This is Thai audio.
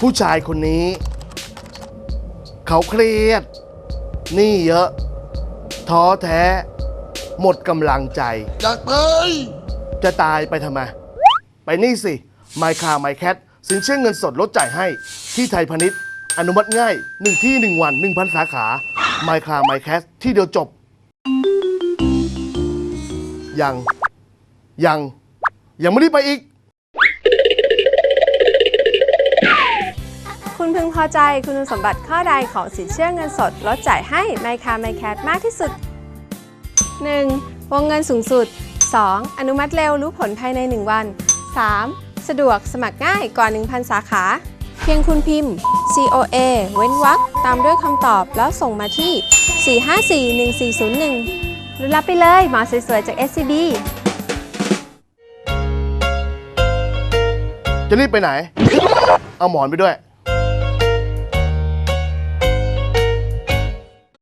ผู้ชายคนนี้ เขาเครียดหนี่เยอะ ท้อแท้ หมดกำลังใจ อยากตายจะตายไปทำไม ไปนี่สิ ไมคาไมแคทสินเชื่อเงินสดลดจ่ายให้ที่ไทยพาณิชย์ อนุมัติง่าย 1 ที่ 1 วัน 1,000 สาขาไมคาไมแคทที่เดียวจบ ยัง ยัง ยังไม่ได้ไปอีก คุณพึงพอใจคุณสมบัติข้อใดของสินเชื่อเงินสดลดจ่ายให้ไมคาไมแคทมากที่สุด 1. วงเงินสูงสุด 2. อนุมัติเร็วรู้ผลภายใน 1 วัน 3. สะดวกสมัครง่ายกว่า 1,000 สาขา เพียงคุณพิมพ์ COA เว้นวรรคตามด้วยคำตอบแล้วส่งมาที่ 4541401รุนรับไปเลยหมอสวยๆจาก SCB จะรีบไปไหน เอาหมอนไปด้วย